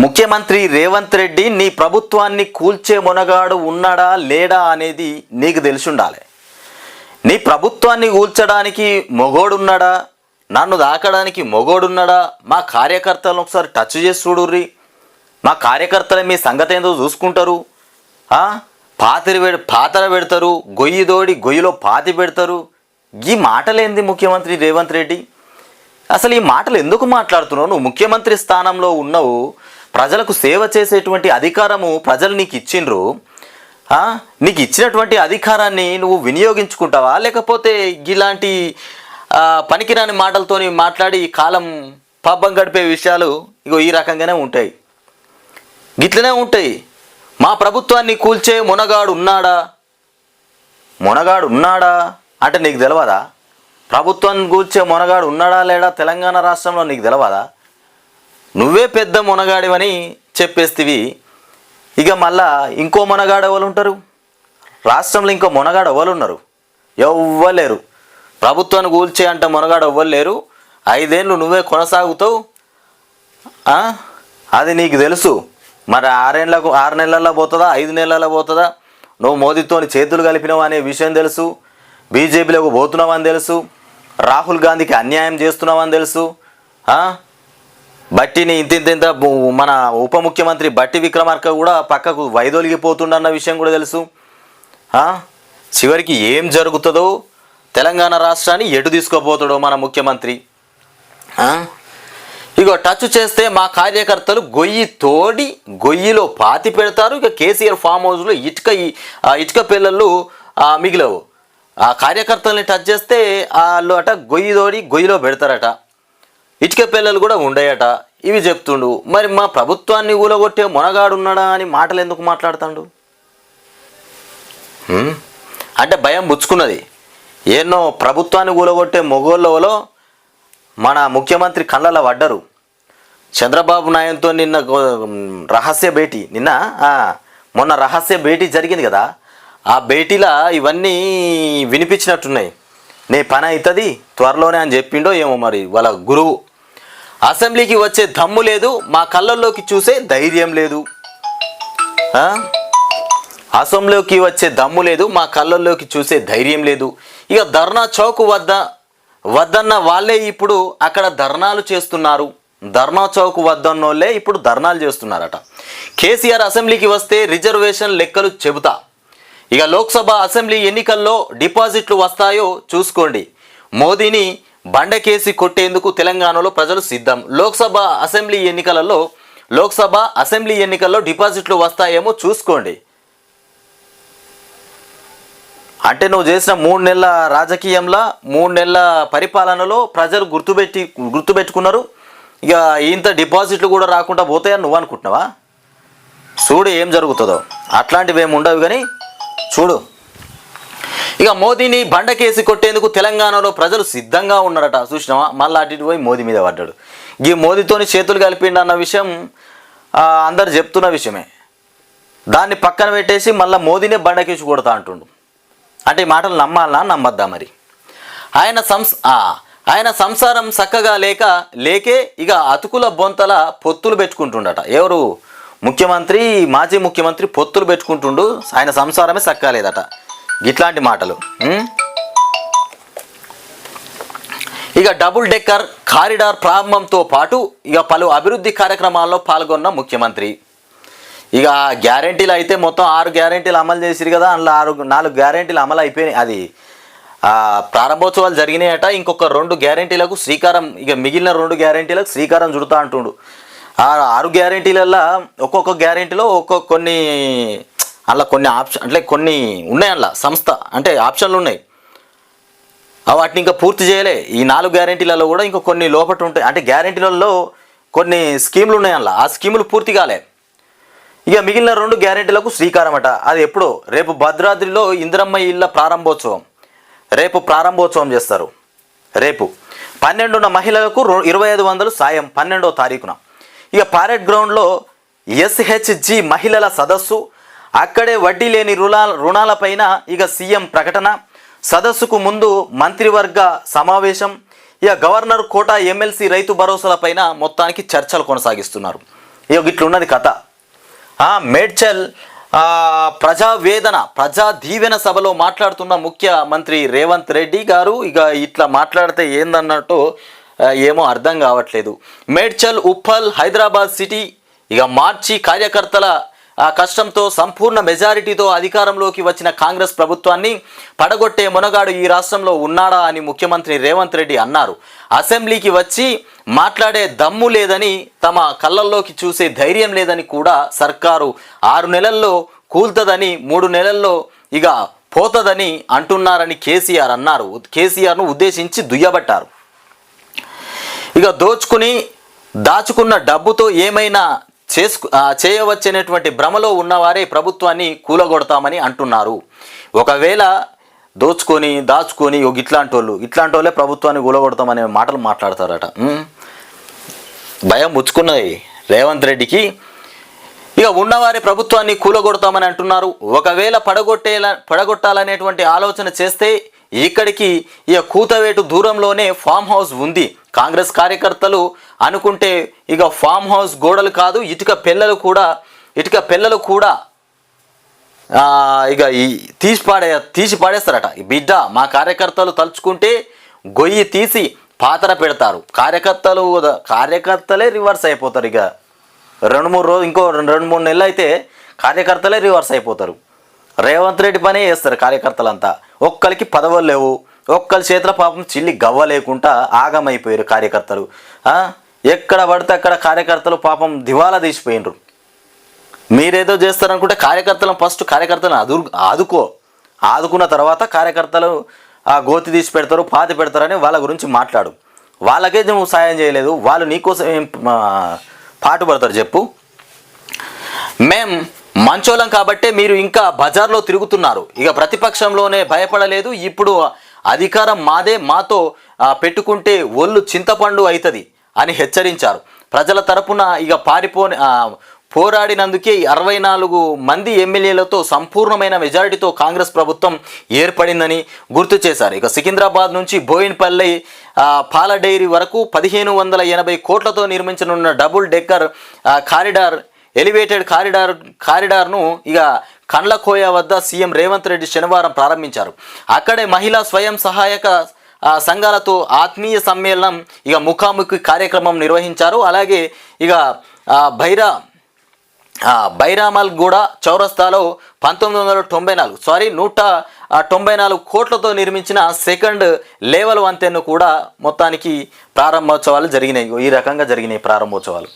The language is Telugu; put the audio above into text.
ముఖ్యమంత్రి రేవంత్ రెడ్డి నీ ప్రభుత్వాన్ని కూల్చే మునగాడు ఉన్నాడా లేడా అనేది నీకు తెలిసి ఉండాలి నీ ప్రభుత్వాన్ని కూల్చడానికి మొగోడున్నాడా నన్ను దాకడానికి మొగోడున్నాడా మా కార్యకర్తలను ఒకసారి టచ్ చేసి చూడుర్రి. మా కార్యకర్తలు మీ సంగతి ఏందో చూసుకుంటారు. ఆ? పాతిరి పాతర పెడతారు గొయ్యి దోడి గొయ్యిలో పాతి పెడతారు. ఈ మాటలేంది ముఖ్యమంత్రి రేవంత్ రెడ్డి? అసలు ఈ మాటలు ఎందుకు మాట్లాడుతున్నావు? నువ్వు ముఖ్యమంత్రి స్థానంలో ఉన్నావు ప్రజలకు సేవ చేసేటువంటి అధికారము ప్రజలు నీకు ఇచ్చిండ్రు. నీకు ఇచ్చినటువంటి అధికారాన్ని నువ్వు వినియోగించుకుంటావా? లేకపోతే ఇలాంటి పనికిరాని మాటలతోని మాట్లాడి కాలం పబ్బం గడిపే విషయాలు ఇగో ఈ రకంగానే ఉంటాయి. గిట్లనే ఉంటాయి. మా ప్రభుత్వాన్ని కూల్చే మునగాడు ఉన్నాడా? మునగాడు ఉన్నాడా? అంటే నీకు తెలియదా ప్రభుత్వాన్ని కూల్చే మునగాడు ఉన్నాడా లేడా? తెలంగాణ రాష్ట్రంలో నీకు తెలియదా నువ్వే పెద్ద మునగాడివని చెప్పేస్తివి. ఇక మళ్ళా ఇంకో మునగాడు ఎవరు ఉంటారు? రాష్ట్రంలో ఇంకో మునగాడు ఎవరు ఉన్నారు? ఎవ్వలేరు. ప్రభుత్వాన్ని కూల్చే అంట మునగాడు ఎవ్వలేరు లేరు? ఐదేళ్ళు నువ్వే కొనసాగుతావు. అది నీకు తెలుసు. మరి ఆరేళ్ళకు ఆరు నెలల్లో పోతుందా? ఐదు నెలల్లో పోతుందా? నువ్వు మోదీతోని చేతులు కలిపినావు అనే విషయం తెలుసు. బీజేపీలోకి పోతున్నావని తెలుసు. రాహుల్ గాంధీకి అన్యాయం చేస్తున్నావని తెలుసు. బట్టిని ఇంతింతింత మన ఉప ముఖ్యమంత్రి బట్టి విక్రమార్క కూడా పక్కకు వైదొలిగిపోతుండన్న విషయం కూడా తెలుసు. చివరికి ఏం జరుగుతుందో తెలంగాణ రాష్ట్రాన్ని ఎటు తీసుకోపోతాడో మన ముఖ్యమంత్రి. ఇక ఇగో టచ్ చేస్తే మా కార్యకర్తలు గొయ్యి తోడి గొయ్యిలో పాతి పెడతారు. ఇక కేసీఆర్ ఫామ్ హౌస్లో ఇటుక ఆ ఇటుక పిల్లలు మిగిలవు. ఆ కార్యకర్తల్ని టచ్ చేస్తే వాళ్ళు అట గొయ్యి తోడి గొయ్యిలో పెడతారట. ఇటుక పిల్లలు కూడా ఉండయట. ఇవి చెప్తుండు మరి మా ప్రభుత్వాన్ని ఊలగొట్టే మొనగాడున్నాడా? అని మాటలు ఎందుకు మాట్లాడుతాడు? అంటే భయం బుచ్చుకున్నది ఎన్నో ప్రభుత్వాన్ని ఊలగొట్టే మొగోళ్ళలో మన ముఖ్యమంత్రి కళ్ళలో పడ్డరు చంద్రబాబు నాయుడుతో నిన్న రహస్య భేటీ. నిన్న? మొన్న రహస్య భేటీ జరిగింది కదా. ఆ భేటీలో ఇవన్నీ వినిపించినట్టున్నాయి. నీ పని అవుతుంది త్వరలోనే అని చెప్పిండో ఏమో మరి వాళ్ళ గురువు. అసెంబ్లీకి వచ్చే దమ్ము లేదు మా కళ్ళల్లోకి చూసే ధైర్యం లేదు. అసెంబ్లీకి వచ్చే దమ్ము లేదు మా కళ్ళల్లోకి చూసే ధైర్యం లేదు. ఇక ధర్నా చౌక్ వద్ద వద్దన్న వాళ్ళే ఇప్పుడు అక్కడ ధర్నాలు చేస్తున్నారు. ధర్నా చౌక్ వద్దన్నోళ్ళే ఇప్పుడు ధర్నాలు చేస్తున్నారట. కేసీఆర్ అసెంబ్లీకి వస్తే రిజర్వేషన్ లెక్కలు చెబుతా. ఇక లోక్సభ అసెంబ్లీ ఎన్నికల్లో డిపాజిట్లు వస్తాయో చూసుకోండి. మోదీని బండకేసి కొట్టేందుకు తెలంగాణలో ప్రజలు సిద్ధం. లోక్సభ అసెంబ్లీ ఎన్నికలలో లోక్సభ అసెంబ్లీ ఎన్నికల్లో డిపాజిట్లు వస్తాయేమో చూసుకోండి. అంటే నువ్వు చేసిన మూడు నెలల రాజకీయంలో మూడు నెలల పరిపాలనలో ప్రజలు గుర్తుపెట్టి గుర్తుపెట్టుకున్నారు. ఇక ఇంత డిపాజిట్లు కూడా రాకుండా పోతాయని నువ్వు అనుకుంటున్నావా? చూడు ఏం జరుగుతుందో. అట్లాంటివి ఏమి ఉండవు కానీ చూడు. ఇక మోదీని బండకేసి కొట్టేందుకు తెలంగాణలో ప్రజలు సిద్ధంగా ఉన్నారట. చూసినావా? మళ్ళీ అటు ఇటు పోయి మోదీ మీద పడ్డాడు. ఈ మోదీతోని చేతులు కలిపిండు అన్న విషయం అందరు చెప్తున్న విషయమే. దాన్ని పక్కన పెట్టేసి మళ్ళీ మోదీనే బండకేసి కొడతా అంటుండు. అంటే ఈ మాటలు నమ్మాలా? నమ్మద్దా మరి? ఆయన సంస్ ఆయన సంసారం చక్కగా లేక లేకే ఇక అతుకుల బొంతల పొత్తులు పెట్టుకుంటుండట. ఎవరు? ముఖ్యమంత్రి మాజీ ముఖ్యమంత్రి పొత్తులు పెట్టుకుంటుండు. ఆయన సంసారమే చక్కగా లేదట ఇట్లాంటి మాటలు ఇక డబుల్ డెక్కర్ కారిడార్ ప్రారంభంతో పాటు ఇక పలు అభివృద్ధి కార్యక్రమాల్లో పాల్గొన్న ముఖ్యమంత్రి. ఇక గ్యారంటీలు అయితే మొత్తం ఆరు గ్యారంటీలు అమలు చేసిరు కదా అందులో ఆరు నాలుగు గ్యారంటీలు అమలు అయిపోయినాయి. అది ప్రారంభోత్సవాలు జరిగినాయట ఇంకొక రెండు గ్యారంటీలకు శ్రీకారం ఇక మిగిలిన రెండు గ్యారంటీలకు శ్రీకారం చుడతా అంటుండు. ఆ ఆరు గ్యారంటీలల్లో ఒక్కొక్క గ్యారంటీలో ఒక్కొక్క కొన్ని అలా కొన్ని ఆప్షన్ అంటే కొన్ని ఉన్నాయి అందులో. సంస్థ అంటే ఆప్షన్లు ఉన్నాయి. వాటిని ఇంకా పూర్తి చేయలే. ఈ నాలుగు గ్యారంటీలలో కూడా ఇంకా కొన్ని లోపట ఉంటాయి. అంటే గ్యారంటీలలో కొన్ని స్కీములు ఉన్నాయి అందులో. ఆ స్కీములు పూర్తి కాలే. ఇక మిగిలిన రెండు గ్యారెంటీలకు శ్రీకారం అట. అది ఎప్పుడో? రేపు భద్రాద్రిలో ఇందిరమ్మ ఇళ్ళ ప్రారంభోత్సవం. రేపు ప్రారంభోత్సవం చేస్తారు. రేపు. పన్నెండున్న మహిళలకు ఇరవై ఐదు వందలు సాయం. పన్నెండో తారీఖున. ఇక పారెడ్ గ్రౌండ్లో ఎస్హెచ్జి మహిళల సదస్సు. అక్కడే వడ్డీ లేని రుణాల రుణాలపైన ఇక సీఎం ప్రకటన. సదస్సుకు ముందు మంత్రివర్గ సమావేశం. ఇక గవర్నర్ కోటా ఎమ్మెల్సీ రైతు భరోసాలపైన మొత్తానికి చర్చలు కొనసాగిస్తున్నారు. ఇక ఇట్లున్నది కథ. మేడ్చల్ ప్రజావేదన ప్రజా దీవెన సభలో మాట్లాడుతున్న ముఖ్యమంత్రి రేవంత్ రెడ్డి గారు ఇక ఇట్లా మాట్లాడితే ఏందన్నట్టు ఏమో అర్థం కావట్లేదు. మేడ్చల్ ఉప్పల్ హైదరాబాద్ సిటీ ఇక మార్చి కార్యకర్తల ఆ కష్టంతో సంపూర్ణ మెజారిటీతో అధికారంలోకి వచ్చిన కాంగ్రెస్ ప్రభుత్వాన్ని పడగొట్టే మునగాడు ఈ రాష్ట్రంలో ఉన్నాడా అని ముఖ్యమంత్రి రేవంత్ రెడ్డి అన్నారు. అసెంబ్లీకి వచ్చి మాట్లాడే దమ్ము లేదని తమ కళ్ళల్లోకి చూసే ధైర్యం లేదని కూడా సర్కారు ఆరు నెలల్లో కూల్తదని మూడు నెలల్లో ఇక పోతదని అంటున్నారని కేసీఆర్ అన్నారు. కేసీఆర్ను ఉద్దేశించి దుయ్యబట్టారు. ఇక దోచుకుని దాచుకున్న డబ్బుతో ఏమైనా చేసుకు చేయవచ్చనేటువంటి భ్రమలో ఉన్నవారే ప్రభుత్వాన్ని కూలగొడతామని అంటున్నారు. ఒకవేళ దోచుకొని దాచుకొని ఇట్లాంటి వాళ్ళు ఇట్లాంటి వాళ్ళే ప్రభుత్వాన్ని కూలగొడతామనే మాటలు మాట్లాడతారట. భయం ముచ్చుకున్నది రేవంత్ రెడ్డికి. ఇక ఉన్నవారి ప్రభుత్వాన్ని కూలగొడతామని అంటున్నారు. ఒకవేళ పడగొట్టేలా పడగొట్టాలనేటువంటి ఆలోచన చేస్తే ఇక్కడికి ఇక కూతవేటు దూరంలోనే ఫామ్ హౌస్ ఉంది. కాంగ్రెస్ కార్యకర్తలు అనుకుంటే ఇక ఫామ్ హౌస్ గోడలు కాదు ఇటుక పిల్లలు కూడా ఇటుక పిల్లలు కూడా ఇక ఈ తీసి పాడే తీసి పాడేస్తారట బిడ్డ మా కార్యకర్తలు తలుచుకుంటే గొయ్యి తీసి పాతర పెడతారు. కార్యకర్తలు కార్యకర్తలే రివర్స్ అయిపోతారు ఇక. రెండు మూడు రోజు ఇంకో రెండు రెండు మూడు నెలలు అయితే కార్యకర్తలే రివర్స్ అయిపోతారు. రేవంత్ రెడ్డి పనే చేస్తారు కార్యకర్తలంతా. ఒక్కరికి పదవులు లేవు. ఒక్కరి చేతుల పాపం చిల్లి గవ్వ లేకుండా ఆగమైపోయారు కార్యకర్తలు. ఎక్కడ పడితే అక్కడ కార్యకర్తలు పాపం దివాలా తీసిపోయినరు. మీరేదో చేస్తారనుకుంటే కార్యకర్తలను ఫస్ట్ కార్యకర్తలను అదు ఆదుకో. ఆదుకున్న తర్వాత కార్యకర్తలు ఆ గోతి తీసి పెడతారు పాతి పెడతారని వాళ్ళ గురించి మాట్లాడు. వాళ్ళకే నువ్వు సాయం చేయలేదు. వాళ్ళు నీకోసం ఏం పడతారు పాటుపడతారు చెప్పు. మేం మంచోళం కాబట్టే మీరు ఇంకా బజార్లో తిరుగుతున్నారు. ఇక ప్రతిపక్షంలోనే భయపడలేదు. ఇప్పుడు అధికారం మాదే మాతో పెట్టుకుంటే ఒళ్ళు చింతపండు అవుతుంది అని హెచ్చరించారు. ప్రజల తరపున ఇక పారిపో పోరాడినందుకే అరవై నాలుగు మంది ఎమ్మెల్యేలతో సంపూర్ణమైన మెజారిటీతో కాంగ్రెస్ ప్రభుత్వం ఏర్పడిందని గుర్తు చేశారు. ఇక సికింద్రాబాద్ నుంచి బోయిన్పల్లి పాల డైరీ వరకు పదిహేను వందల ఎనభై కోట్లతో నిర్మించనున్న double decker corridor elevated corridor కారిడార్ను ఇక కండ్లకోయ వద్ద సీఎం రేవంత్ రెడ్డి శనివారం ప్రారంభించారు. అక్కడే మహిళా స్వయం సహాయక సంఘాలతో ఆత్మీయ సమ్మేళనం ఇక ముఖాముఖి కార్యక్రమం నిర్వహించారు. అలాగే ఇక భైరా బైరామల్ గూడ చౌరస్తాలో పంతొమ్మిది వందల తొంభై నాలుగు సారీ నూట తొంభై నాలుగు కోట్లతో నిర్మించిన సెకండ్ లెవెల్ వంతెన్ను కూడా మొత్తానికి ప్రారంభోత్సవాలు జరిగినాయి. ఈ రకంగా జరిగినాయి ప్రారంభోత్సవాలు.